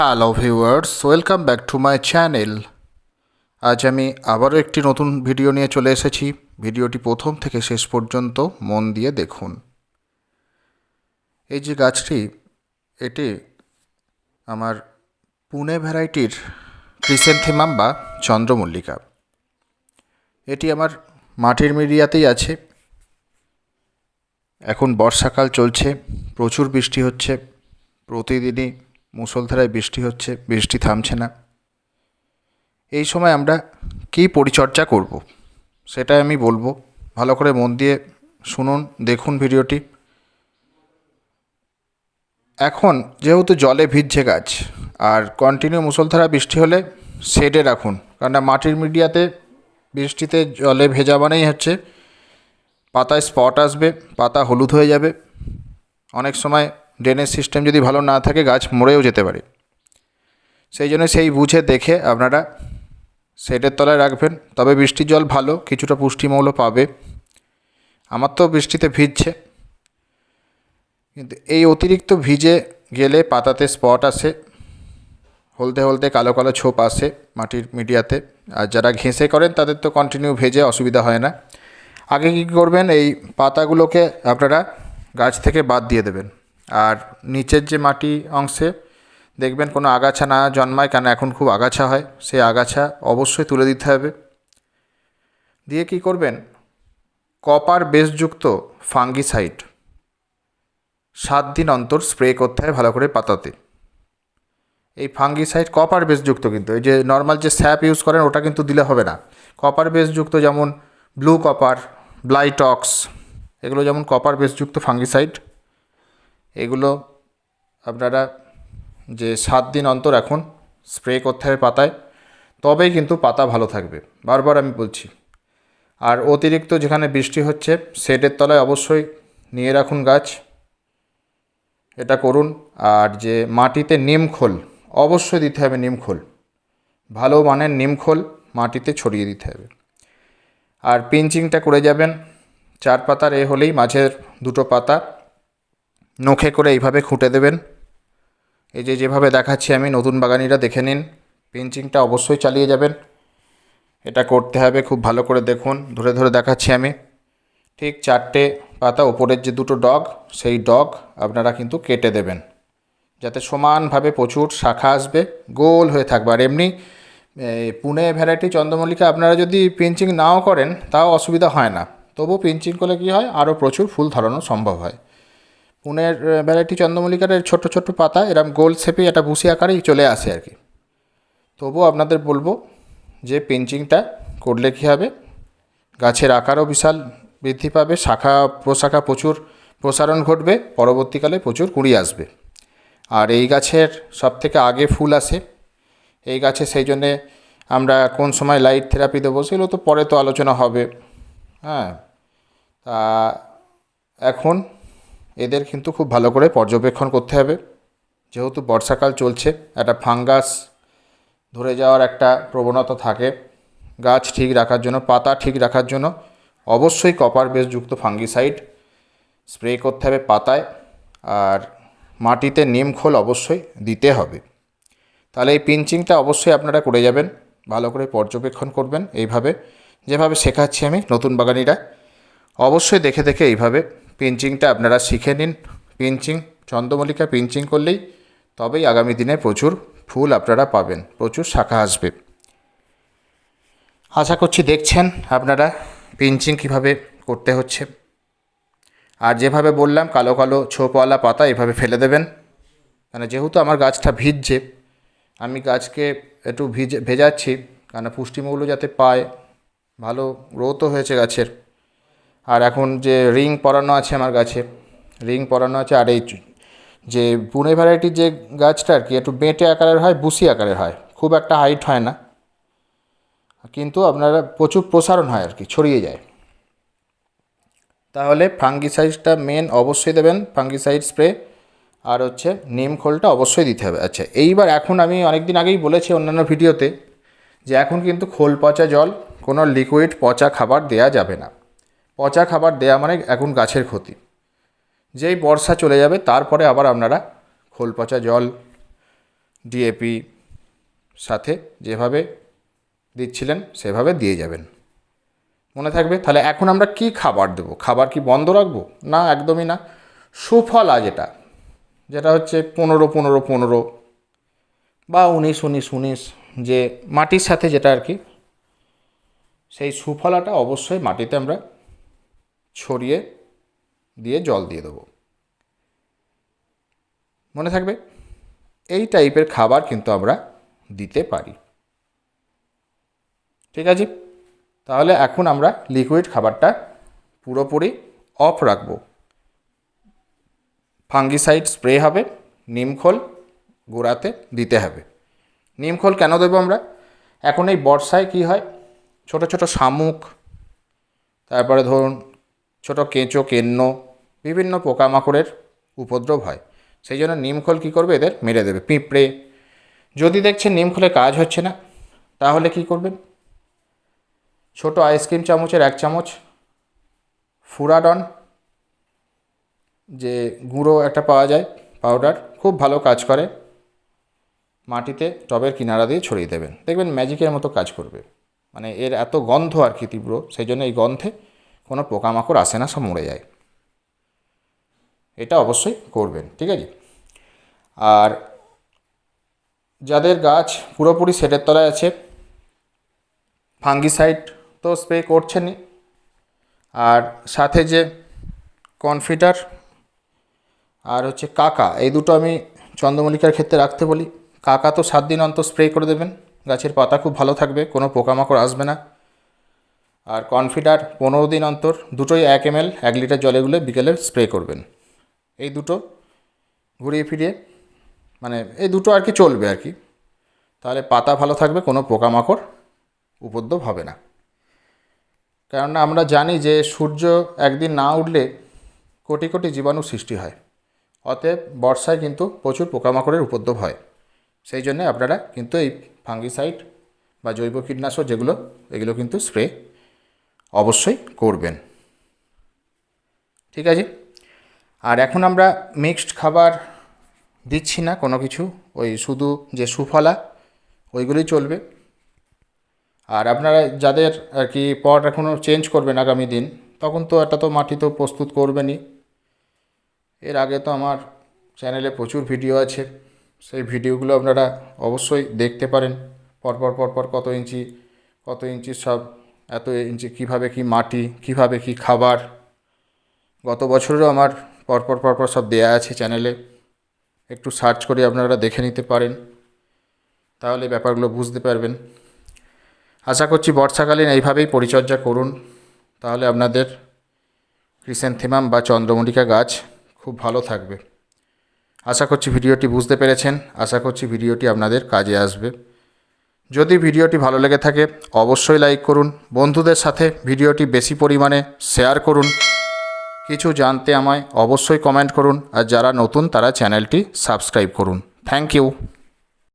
Hello viewers, welcome back to my channel. আজ আমি আবারও একটি নতুন ভিডিও নিয়ে চলে এসেছি। ভিডিওটি প্রথম থেকে শেষ পর্যন্ত মন দিয়ে দেখুন। এই যে গাছটি, এটি আমার পুনে ভ্যারাইটির ক্রিসেন্থেমাম বা চন্দ্রমল্লিকা। এটি আমার মাটির মিডিয়াতেই আছে। এখন বর্ষাকাল চলছে, প্রচুর বৃষ্টি হচ্ছে। প্রতিদিনই মুষলধারায় বৃষ্টি হচ্ছে, বৃষ্টি থামছে না। এই সময় আমরা কী পরিচর্যা করব? সেটাই আমি বলব। ভালো করে মন দিয়ে শুনুন, দেখুন ভিডিওটি। এখন যেহেতু জলে ভিজছে গাছ, আর কন্টিনিউ মুষলধারা বৃষ্টি হলে শেডে রাখুন কারণ মাটির মিডিয়াতে বৃষ্টিতে জলে ভেজা মানেই হচ্ছে পাতায় স্পট আসবে, পাতা হলুদ হয়ে যাবে। অনেক সময় ড্রেনেজ সিস্টেম যদি ভালো না থাকে, গাছ মরেও যেতে পারে। সেই জন্য সেই বুঝে দেখে আপনারা শেডের তলায় রাখবেন। তবে বৃষ্টির জল ভালো, কিছুটা পুষ্টিমৌল পাবে। আমার তো বৃষ্টিতে ভিজছে। কিন্তু এই অতিরিক্ত ভিজে গেলে পাতাতে স্পট আসে। হলদে হলদে কালো কালো ছোপ আসে মাটির মিডিয়াতে। আর যারা ঘেঁষে করেন, তাদের তো কন্টিনিউ ভেজে অসুবিধা হয় না। আগে কী করবেন, এই পাতাগুলোকে আপনারা গাছ থেকে বাদ দিয়ে দেবেন। আর নিচের যে মাটি অংশে দেখবেন কোনো আগাছা না জন্মায়, কেন এখন খুব আগাছা হয় সেই আগাছা অবশ্যই তুলে দিতে হবে। দিয়ে কি করবেন? কপার বেসযুক্ত ফাঙ্গিসাইড সাত দিন অন্তর স্প্রে করতে হয় ভালো করে পাতাতে। এই ফাঙ্গিসাইড কপার বেসযুক্ত কিন্তু, এই যে নর্মাল যে স্যাপ ইউজ করেন ওটা কিন্তু দিলে হবে না। কপার বেসযুক্ত যেমন ব্লু কপার, ব্লাইটক্স, এগুলো যেমন কপার বেসযুক্ত ফাঙ্গিসাইড এগুলো আপনারা যে সাত দিন অন্তর এখন স্প্রে করতে হবে পাতায়, তবেই কিন্তু পাতা ভালো থাকবে। বারবার আমি বলছি। আর অতিরিক্ত যেখানে বৃষ্টি হচ্ছে, শেডের তলায় অবশ্যই নিয়ে রাখুন গাছ। এটা করুন। আর যে মাটিতে নিম খোল, অবশ্যই দিতে হবে নিম খোল। ভালো মানের নিম খোল মাটিতে ছড়িয়ে দিতে হবে। আর পিঞ্চিংটা করে যাবেন। চার পাতার এ হলেই মাঝের দুটো পাতা। নখে করে এইভাবে খুঁটে দেবেন। এই যে যেভাবে দেখাচ্ছি আমি, নতুন বাগানিরা দেখে নিন। পিঞ্চিংটা অবশ্যই চালিয়ে যাবেন। এটা করতে হবে, খুব ভালো করে দেখুন। ধরে ধরে দেখাচ্ছি আমি। ঠিক চারটে পাতা, ওপরের যে দুটো ডগ, সেই ডগ আপনারা কিন্তু কেটে দেবেন। যাতে সমানভাবে প্রচুর শাখা আসবে, গোল হয়ে থাকবে। আর এমনি পুনে ভ্যারাইটি চন্দ্রমল্লিকা আপনারা যদি পিঞ্চিং নাও করেন, তাও অসুবিধা হয় না। তবু পিঞ্চিং করলে কী হয়? আরও প্রচুর ফুল ধরানো সম্ভব হয়। পুনের ভ্যারাইটি চন্দ্রমল্লিকার ছোট ছোট পাতা, এরম গোল শেপে একটা বুসি আকারেই চলে আসে আর কি। তবুও আপনাদের বলব যে পিঞ্চিংটা করলে কী হবে? গাছের আকারও বিশাল বৃদ্ধি পাবে, শাখা, প্রশাখা প্রচুর প্রসারণ ঘটবে, পরবর্তীকালে প্রচুর কুড়ি আসবে। আর এই গাছের সব থেকে আগে ফুল আসে, এই গাছে সেই জন্যে আমরা কোন সময় লাইট থেরাপি দেবো, সেগুলো তো পরে তো আলোচনা হবে। হ্যাঁ তা এখন এদের কিন্তু খুব ভালো করে পর্যবেক্ষণ করতে হবে। যেহেতু বর্ষাকাল চলছে, একটা ফাঙ্গাস ধরে যাওয়ার একটা প্রবণতা থাকে। গাছ ঠিক রাখার জন্য, পাতা ঠিক রাখার জন্য অবশ্যই কপার বেসযুক্ত ফাঙ্গিসাইড স্প্রে করতে হবে পাতায়। আর মাটিতে নিম খোল অবশ্যই দিতে হবে। তাহলে এই পিঞ্চিংটা অবশ্যই আপনারা করে যাবেন, ভালো করে পর্যবেক্ষণ করবেন এইভাবে। যেভাবে শেখাচ্ছি আমি নতুন বাগানিরা, অবশ্যই দেখে দেখে এইভাবে পিঞ্চিংটা আপনারা শিখে নিন। পিঞ্চিং, চন্দ্রমল্লিকা পিঞ্চিং করলেই তবেই আগামী দিনে প্রচুর ফুল আপনারা পাবেন, প্রচুর শাখা আসবে। আশা করছি দেখছেন আপনারা পিঞ্চিং কীভাবে করতে হচ্ছে। আর যেভাবে বললাম, কালো কালো ছোপওয়ালা পাতা এভাবে ফেলে দেবেন। মানে যেহেতু আমার গাছটা ভিজছে, আমি গাছকে একটু ভিজে, ভেজাচ্ছি, কেন পুষ্টিমৌল যাতে পায়, ভালো গ্রোথও হয়েছে গাছের। আর এখন যে রিং পরানো আছে আমার গাছে, রিং পরানো আছে আর এই যে পুনে ভ্যারাইটির যে গাছটা আর কি, একটু বেঁটে আকারের হয়, বুসি আকারের হয়, খুব একটা হাইট হয় না। কিন্তু আপনারা প্রচুর প্রসারণ হয় আর কি, ছড়িয়ে যায়। তাহলে ফাঙ্গিসাইডটা মেন অবশ্যই দেবেন ফাঙ্গিসাইড স্প্রে আর হচ্ছে নিম খোলটা অবশ্যই দিতে হবে। আচ্ছা এইবার এখন আমি অনেক দিন আগেই বলেছি অন্যান্য ভিডিওতে যে এখন কিন্তু খোল পচা জল, কোনো লিকুইড পচা খাবার দেয়া যাবে না। পচা খাবার দেয়া মানে এখন গাছের ক্ষতি। যেই বর্ষা চলে যাবে, তারপরে আবার আপনারা খোল পচা জল ডিএপি সাথে যেভাবে দিচ্ছিলেন, সেভাবে দিয়ে যাবেন। মনে থাকবে, তাহলে এখন আমরা কি খাবার দেবো? খাবার কি বন্ধ রাখব? না, একদমই না। সুফলা যেটা যেটা হচ্ছে পনেরো পনেরো পনেরো বা উনিশ উনিশ উনিশ, যে মাটির সাথে যেটা আর কি, সেই সুফলাটা অবশ্যই মাটিতে আমরা ছড়িয়ে দিয়ে জল দিয়ে দেবো। মনে থাকবে? এই টাইপের খাবার কিন্তু আমরা দিতে পারি। ঠিক আছে? তাহলে এখন আমরা লিকুইড খাবারটা পুরোপুরি অফ রাখব। ফাঙ্গিসাইড স্প্রে হবে নিমখোল গোড়াতে দিতে হবে। নিমখোল কেন দেবো আমরা? এখন এই বর্ষায় কি হয়? ছোট ছোট শামুক, তারপরে ধরুন ছোট কেঁচো, কেন্ন, বিভিন্ন পোকামাকড়ের উপদ্রব হয়। সেই জন্য নিমখোল কী করবে? এদের মেরে দেবে। পিঁপড়ে। যদি দেখছেন নিমখোলে কাজ হচ্ছে না, তাহলে কি করবেন? ছোট আইসক্রিম চামচের এক চামচ ফুরাডন যে গুঁড়ো একটা পাওয়া যায় পাউডার খুব ভালো কাজ করে। মাটিতে টবের কিনারা দিয়ে ছড়িয়ে দেবেন। দেখবেন ম্যাজিকের মতো কাজ করবে। মানে এর এত গন্ধ আর কি তীব্র, সেই জন্য এই গন্ধে কোনো পোকামাকড় আসে না, সব মরে যায়। এটা অবশ্যই করবেন, ঠিক আছে? আর যাদের গাছ পুরোপুরি সেটের তলায় আছে, ফাঙ্গিসাইড তো স্প্রে করছেনই। আর সাথে যে কনফিডার আর হচ্ছে কাকা, এই দুটো আমি চন্দ্রমল্লিকার ক্ষেত্রে রাখতে বলি। কাকা তো সাত দিন অন্তর স্প্রে করে দেবেন, গাছের পাতা খুব ভালো থাকবে, কোনো পোকামাকড় আসবে না। আর কনফিডার পনেরো দিন অন্তর দুটোই এক এম এক লিটার জলে গুলে বিকেলে স্প্রে করবেন। এই দুটো ঘুরিয়ে ফিরিয়ে মানে এই দুটো আর কি চলবে আর কি। তাহলে পাতা ভালো থাকবে, কোনো পোকামাকড় উপদ্রব হবে না। কেননা আমরা জানি যে সূর্য একদিন না উঠলে কোটি কোটি জীবাণু সৃষ্টি হয়। অতএব বর্ষায় কিন্তু প্রচুর পোকামাকড়ের উপদ্রব হয়। সেই জন্যে আপনারা কিন্তু এই ফাঙ্গিসাইড বা জৈব কীটনাশক যেগুলো, এগুলো কিন্তু স্প্রে অবশ্যই করবেন। ঠিক আছে? আর এখন আমরা মিক্সড খাবার দিচ্ছি না, কোনো কিছু। ওই শুধু যে সুফলা, ওইগুলোই চলবে। আর আপনারা যাদের আর কি পট এখনও চেঞ্জ করবেন আগামী দিন, তখন তো একটা তো মাটি তো প্রস্তুত করবেনই। এর আগে তো আমার চ্যানেলে প্রচুর ভিডিও আছে। সেই ভিডিওগুলো আপনারা অবশ্যই দেখতে পারেন। পরপর পরপর কত ইঞ্চি কত ইঞ্চি সব এত ইঞ্চি কীভাবে কি মাটি, কীভাবে কি খাবার। গত বছরেরও আমার পরপর পরপর সব দেয়া আছে চ্যানেলে। একটু সার্চ করে আপনারা দেখে নিতে পারেন। তাহলে ব্যাপারগুলো বুঝতে পারবেন। আশা করছি বর্ষাকালীন এইভাবেই পরিচর্যা করুন। তাহলে আপনাদের ক্রিসেন্থেমাম বা চন্দ্রমল্লিকা গাছ খুব ভালো থাকবে। আশা করছি ভিডিওটি বুঝতে পেরেছেন। আশা করছি ভিডিওটি আপনাদের কাজে আসবে। যদি ভিডিওটি ভালো লেগে থাকে, অবশ্যই লাইক করুন। বন্ধুদের সাথে ভিডিওটি বেশি পরিমাণে শেয়ার করুন। কিছু জানতে আমায় অবশ্যই কমেন্ট করুন। আর যারা নতুন, তারা চ্যানেলটি সাবস্ক্রাইব করুন। Thank you